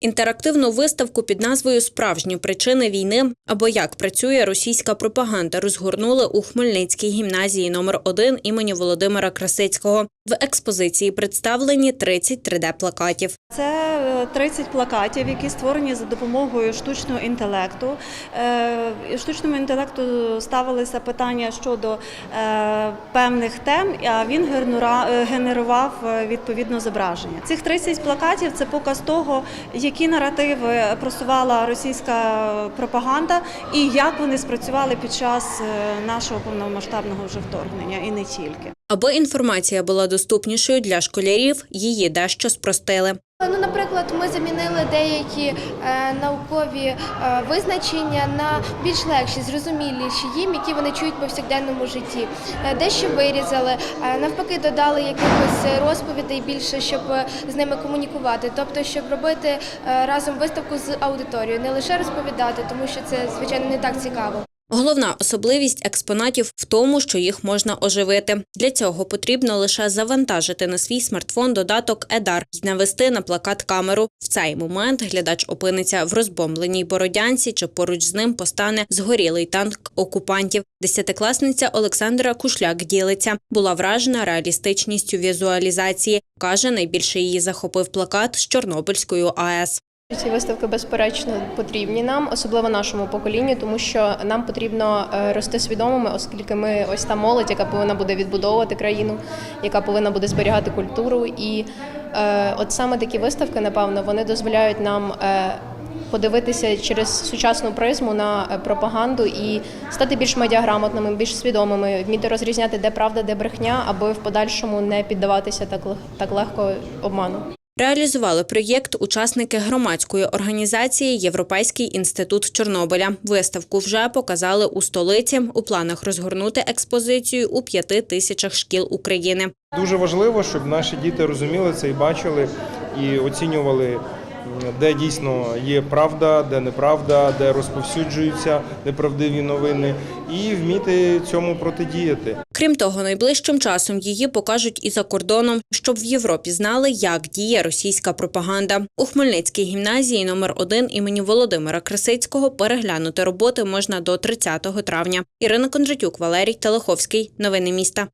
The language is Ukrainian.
Інтерактивну виставку під назвою Справжні причини війни або як працює російська пропаганда розгорнули у Хмельницькій гімназії номер 1 імені Володимира Красицького. В експозиції представлені 30 3D-плакатів. Це е, 30 плакатів, які створені за допомогою штучного інтелекту. Е, Штучному інтелекту ставилися питання щодо е, певних тем, а він е, генерував е, відповідно зображення. Цих 30 плакатів це показ того, які наративи просувала російська пропаганда і як вони спрацювали під час е, нашого повномасштабного вже вторгнення, і не тільки. Аби інформація була доступнішою для школярів, її дещо спростили. Ну, наприклад, ми замінили деякі е, наукові е, визначення на більш легші, зрозуміліші їм, які вони чують в повсякденному житті. Е, дещо вирізали, навпаки, додали якихось розповідей більше, щоб з ними комунікувати. Тобто, щоб робити разом виставку з аудиторією, не лише розповідати, тому що це звичайно не так цікаво. Головна особливість експонатів в тому, що їх можна оживити. Для цього потрібно лише завантажити на свій смартфон додаток Едар і навести на плакат камеру. В цей момент глядач опиниться в розбомбленій бородянці чи поруч з ним постане згорілий танк окупантів. Десятикласниця Олександра Кушляк ділиться. Була вражена реалістичністю візуалізації. каже, найбільше її захопив плакат з Чорнобильською АЕС. Ці виставки безперечно потрібні нам, особливо нашому поколінню, тому що нам потрібно е, рости свідомими, оскільки ми ось та молодь, яка повинна буде відбудовувати країну, яка повинна буде зберігати культуру. І е, от саме такі виставки, напевно, вони дозволяють нам. е, Подивитися через сучасну призму на е, пропаганду і стати більш медіаграмотними, більш свідомими, вміти розрізняти, де правда, де брехня, аби в подальшому не піддаватися так так легко обману. Реалізували проєкт учасники громадської організації Європейський інститут Чорнобиля. Виставку вже показали у столиці. У планах розгорнути експозицію у п'яти тисячах шкіл України. Дуже важливо, щоб наші діти розуміли це і бачили, і оцінювали, де дійсно є правда, де неправда, де розповсюджуються неправдиві новини, і вміти цьому протидіяти. Крім того, найближчим часом її покажуть і за кордоном, щоб в Європі знали, як діє російська пропаганда. У Хмельницькій гімназії номер 1 імені Володимира Красицького переглянути роботи можна до 30 травня. Ірина Кондратюк, Валерій Телеховський. Новини міста.